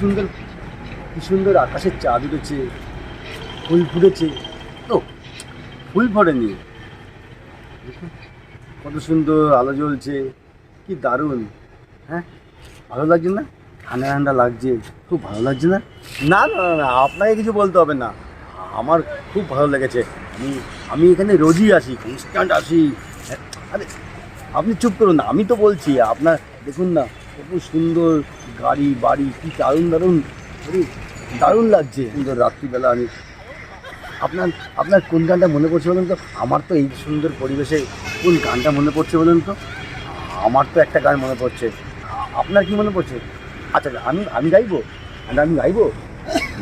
সুন্দর কি সুন্দর আকাশের চাঁদ উঠেছে ফুল ফুটেছে। তো ফুল ফোটেনি। কত সুন্দর আলো জ্বলছে কি দারুণ। হ্যাঁ ভালো লাগছে না? ঠান্ডা ঠান্ডা লাগছে খুব ভালো লাগছে না? না না না, আপনাকে কিছু বলতে হবে না। আমার খুব ভালো লেগেছে। আমি আমি এখানে রোজই আসি কনস্ট্যান্ট আসি। আরে আপনি চুপ করুন না আমি তো বলছি আপনার দেখুন না। কত সুন্দর গাড়ি, বাড়ি, কি দারুণ দারুণ। দারুণ লাগছে। সুন্দর রাত্রিবেলা আমি আপনার আপনার কোন গানটা মনে পড়ছে বলুন তো? আমার তো এই সুন্দর পরিবেশে কোন গানটা মনে পড়ছে বলুন তো? আমার তো একটা গান মনে পড়ছে। আপনার কি মনে পড়ছে? আচ্ছা আমি আমি গাইবো? আর আমি গাইবো?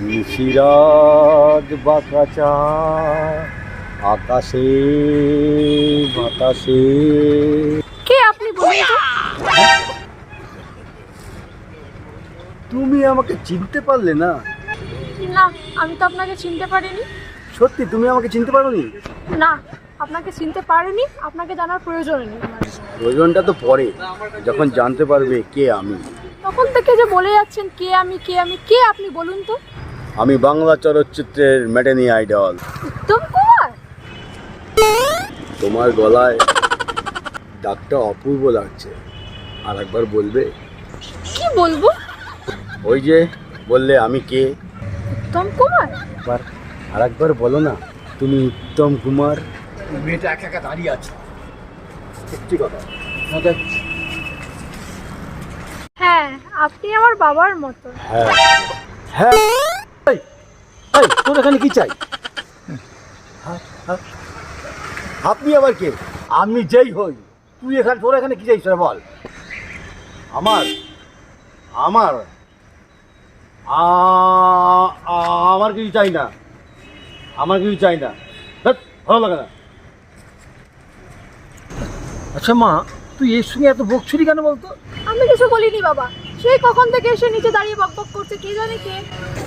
নিশিরাত বাঁকা আকাশে বাতাসে। তুমি আমাকে চিনতে পারলে না। না আমি তো আপনাকে চিনতে পারিনি। সত্যি তুমি আমাকে চিনতে পারোনি? না আপনাকে চিনতে পারিনি আপনাকে জানার প্রয়োজন নেই। প্রয়োজনটা তো পরে যখন জানতে পারবে কে আমি। তখন থেকে যে বলে যাচ্ছেন কে আমি কে আমি কে আপনি বলুন তো। আমি বাংলা চলচ্চিত্রের ম্যাটেনি আইডল। উত্তম কুমার? তোমার গলায় ডাকটা অপূর্ব লাগছে। আর একবার বলবে? কি বলব? ওই যে বললে আমি কে? উত্তম কুমার? একবার আর একবার বলো না তুমি উত্তম কুমার? মেয়েটা একা একা দাঁড়িয়ে আছে। সত্যি কথা। হ্যাঁ আপনি আমার বাবার মতো। হ্যাঁ। হ্যাঁ। এই, এই, তোর এখানে কি চাই? হ্যাঁ, হ্যাঁ। আপনি আবার কে? আমি যেই হই। তুই এখানে তোর এখানে কি চাইছ সেটা বল। আমার আমার আমার কিছু চাই না। আমার কিছু চাই না। ভালো লাগে না। আচ্ছা মা তুই এর সঙ্গে এত বকছুরি কেন বলতো? আমি কিছু বলিনি বাবা। সে কখন থেকে এসে নিচে দাঁড়িয়ে বক বক করছে কে জানে কে?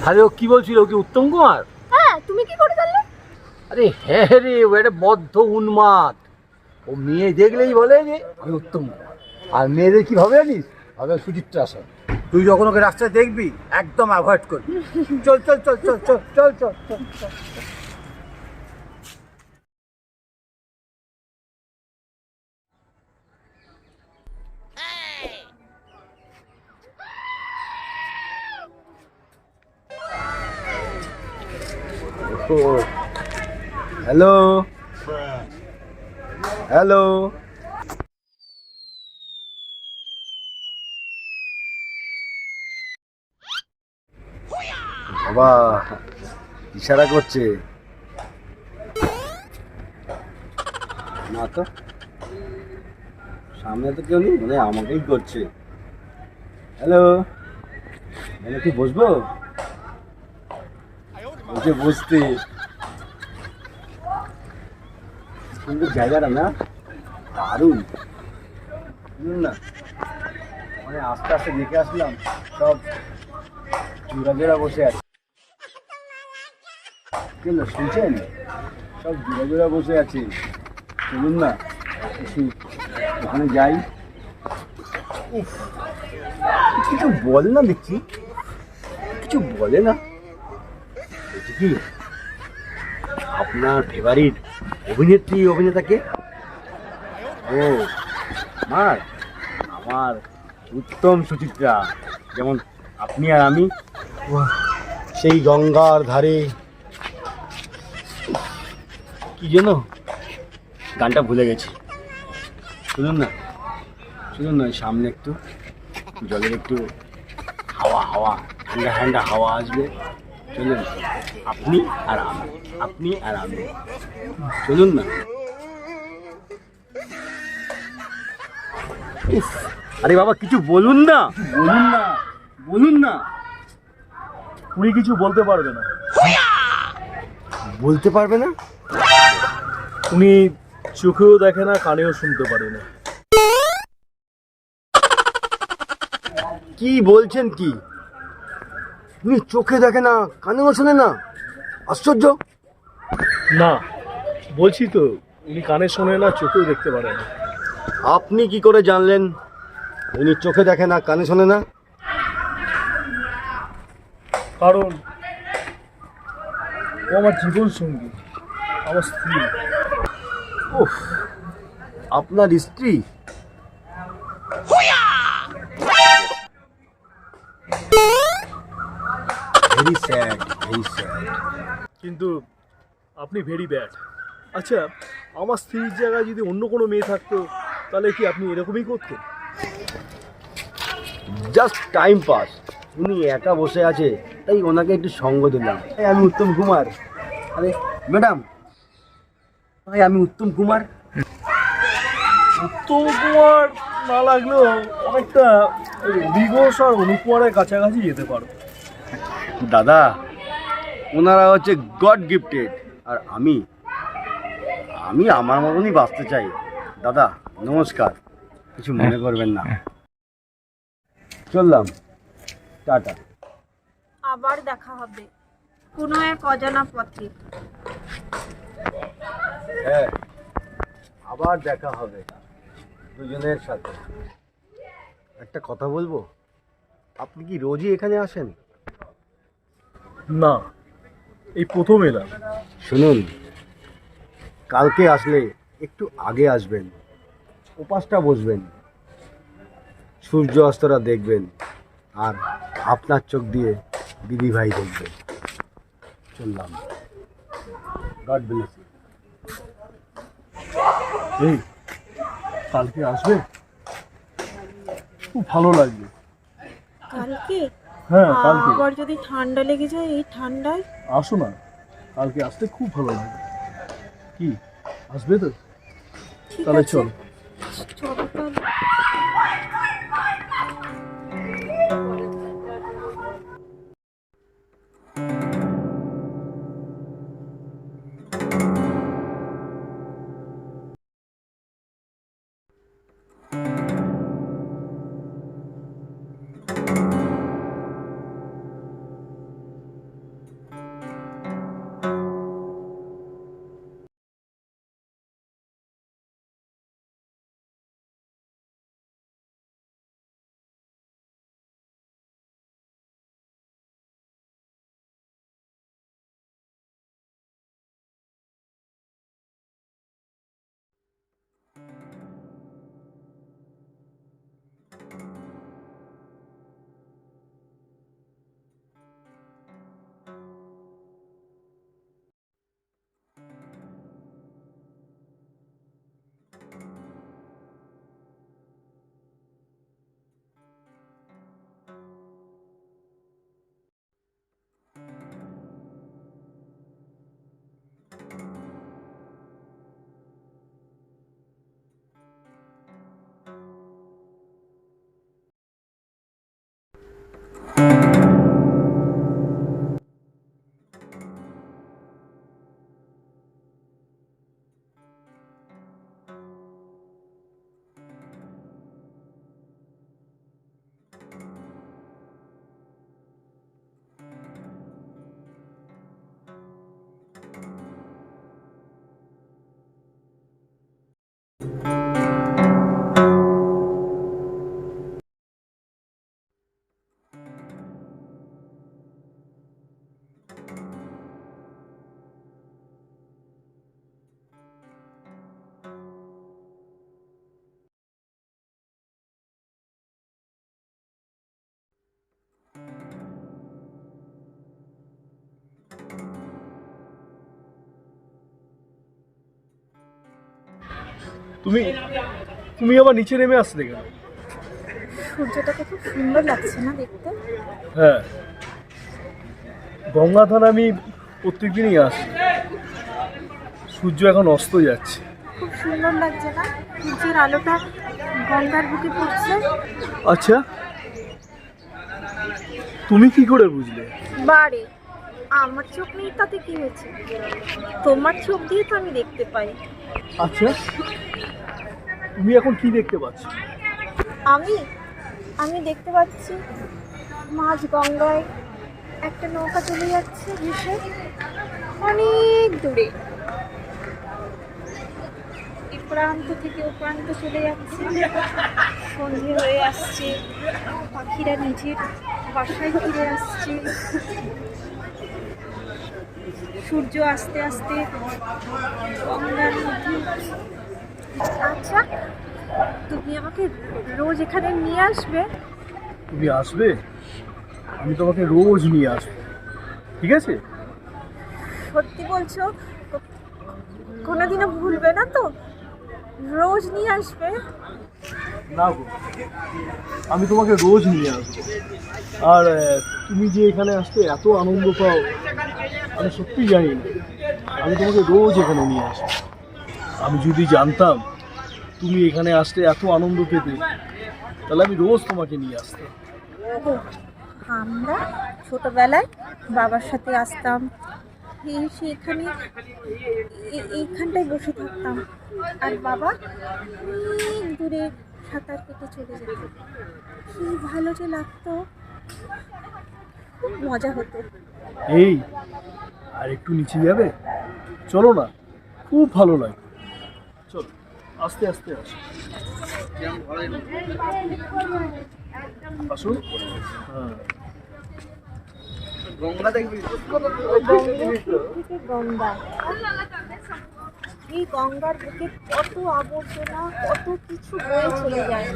আরে ও কি বলছিল? ও কি উত্তম কুমার? হ্যাঁ তুমি কি করে জানলে? আরে হ্যাঁ রে ও একটা বদ্ধ উন্মাদ। ও মেয়ে দেখলেই বলে যে আমি উত্তম কুমার। আর মেয়েদের কি ভাবে জানিস? ভাবে সুচিত্রা সেন। তুই যখন ওকে রাস্তায় দেখবি, একদম অ্যাভয়েড করবি। চল চল চল চল চল চল চল হ্যালো হ্যালো বাবা, ইশারা করছে। না তো, সামনে তো কেউ নেই মানে আমাকেই করছে। হ্যালো মানে কি বসবো? বসে বসতে। সুন্দর জায়গাটা না, দারুণ। না? মানে আস্তে আস্তে দেখে আসলাম, সব জোড়া বসে আছে। কেন শুনছেন? সব জোড়া বসে আছে। শুনুন না, একটু ওখানে যাই। কিছু বলে না দেখছি। কিছু বলে না। বলছি কি, আপনার ফেভারিট অভিনেত্রী, অভিনেতাকে? ও আমার আমার উত্তম সুচিত্রা। যেমন আপনি আর আমি। সেই গঙ্গার ধারে কি যেন গানটা ভুলে গেছি। শুনুন না শুনুন না সামনে একটু জলের একটু হাওয়া হাওয়া ঠান্ডা ঠান্ডা হাওয়া আসবে। চলুন আপনি আর আমি আপনি আর আমি। চলুন না। আরে বাবা কিছু বলুন না। বলুন না বলুন না। উনি কিছু বলতে পারবে না। বলতে পারবে না? উনি চোখেও দেখে না কানেও শুনতে পারে না। কি বলছেন কি? উনি চোখে দেখে না কানেও শোনে না? আশ্চর্য। না বলছি তো উনি কানে শোনে না চোখেও দেখতে পারে না। আপনি কি করে জানলেন? উনি চোখে দেখে না কানে শোনে না? কারণ ও আমার জীবন সঙ্গী। আমার স্ত্রী উফ আপনার স্ত্রী? ভেরি স্যাড ভেরি স্যাড কিন্তু আপনি ভেরি ব্যাড আচ্ছা আমার স্ত্রীর জায়গায় যদি অন্য কোনো মেয়ে থাকতো তাহলে কি আপনি এরকমই করতেন? জাস্ট টাইম পাস উনি একা বসে আছে তাই ওনাকে একটু সঙ্গ দিলাম। আমি উত্তম কুমার। আরে ম্যাডাম ভাই আমি উত্তম কুমার। উত্তম কুমার না লাগলেও অনেকটা ঘোষ আর অনুপ কুমারের কাছাকাছি যেতে পারো। দাদা ওনারা হচ্ছে গড গিফটেড আর আমি আমি আমার মতনই বাঁচতে চাই। দাদা নমস্কার। কিছু মনে করবেন না। চললাম। টাটা। আবার দেখা হবে। কোনো এক অজানা পথে। হ্যাঁ। আবার দেখা হবে দুজনের সাথে। একটা কথা বলব? আপনি কি রোজই এখানে আসেন? না এই প্রথম এলাম। শুনুন কালকে আসলে একটু আগে আসবেন উপাসটা বসবেন সূর্য অস্তরা দেখবেন আর আপনার চোখ দিয়ে দিদি ভাই দেখবেন। চললাম। গড ব্লেস এই কালকে আসবে? খুব ভালো লাগবে। কালকে? হ্যাঁ কালকে। আবার যদি ঠান্ডা লেগে যায় এই ঠান্ডায়? আসো না। কালকে আসতে খুব ভালো লাগবে। কি আসবে তো? তাহলে চল। চল চলো তুমি তুমি আবার নিচে নেমে আসলে কেন? সূর্যটাকে খুব সুন্দর লাগছে না দেখতে? হ্যাঁ। আমি প্রত্যেকদিনই আসি। সূর্য এখন অস্ত যাচ্ছে। খুব সুন্দর লাগছে না? সূর্যের আলোটা গঙ্গার বুকে পড়ছে? আচ্ছা। তুমি কি করে বুঝলে? বারে আমার চোখ নেই তাতে কি হয়েছে? তোমার চোখ দিয়ে তো আমি দেখতে পাই। আচ্ছা তুমি এখন কি দেখতে পাচ্ছ? আমি আমি দেখতে পাচ্ছি মাঝ গঙ্গায় একটা নৌকা চলে যাচ্ছে ভেসে অনেক দূরে। প্রান্ত থেকে ও প্রান্ত চলে যাচ্ছে। সন্ধে হয়ে আসছে। পাখিরা নিজের বাসায় ফিরে আসছে। সূর্য আস্তে আস্তে গঙ্গার মধ্যে আচ্ছা তুমি আমাকে রোজ এখানে নিয়ে আসবে? তুমি আসবে? আমি তোমাকে রোজ নিয়ে আসব। ঠিক আছে? সত্যি বলছো কোনোদিনও ভুলবে না তো? রোজ নিয়ে আসবে? না গো। আমি তোমাকে রোজ নিয়ে আসব। আর তুমি যে এখানে আসতে এত আনন্দ পাও, আমি সত্যি জানি না। আমি তোমাকে রোজ এখানে নিয়ে আসব। আমি যদি জানতাম তুমি এখানে আসতে এত আনন্দ পেতে, তাহলে আমি রোজ তোমাকে নিয়ে আসতাম। আমরা ছোটবেলায় বাবার সাথে আসতাম এ- এইখানটায় বসে থাকতাম। আর বাবা দূরে সাঁতার কেটে চলে যেত। কি ভালো যে লাগতো। খুব মজা হতো। এই আর একটু নিচে যাবে? চলো না খুব ভালো লাগে চলো আস্তে আস্তে আসো। আসুন। হ্যাঁ। গঙ্গা দেখবি? গঙ্গা। এই গঙ্গার বুকে কত আবর্জনা, কত কিছু বয়ে চলে যায়।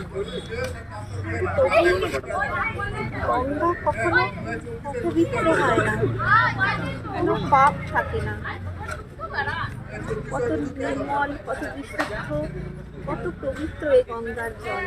গঙ্গা কখনো অপবিত্র হয় না, কোনো পাপ থাকে না। কত নির্মল, কত বিশুদ্ধ, কত পবিত্র এই গঙ্গার জল।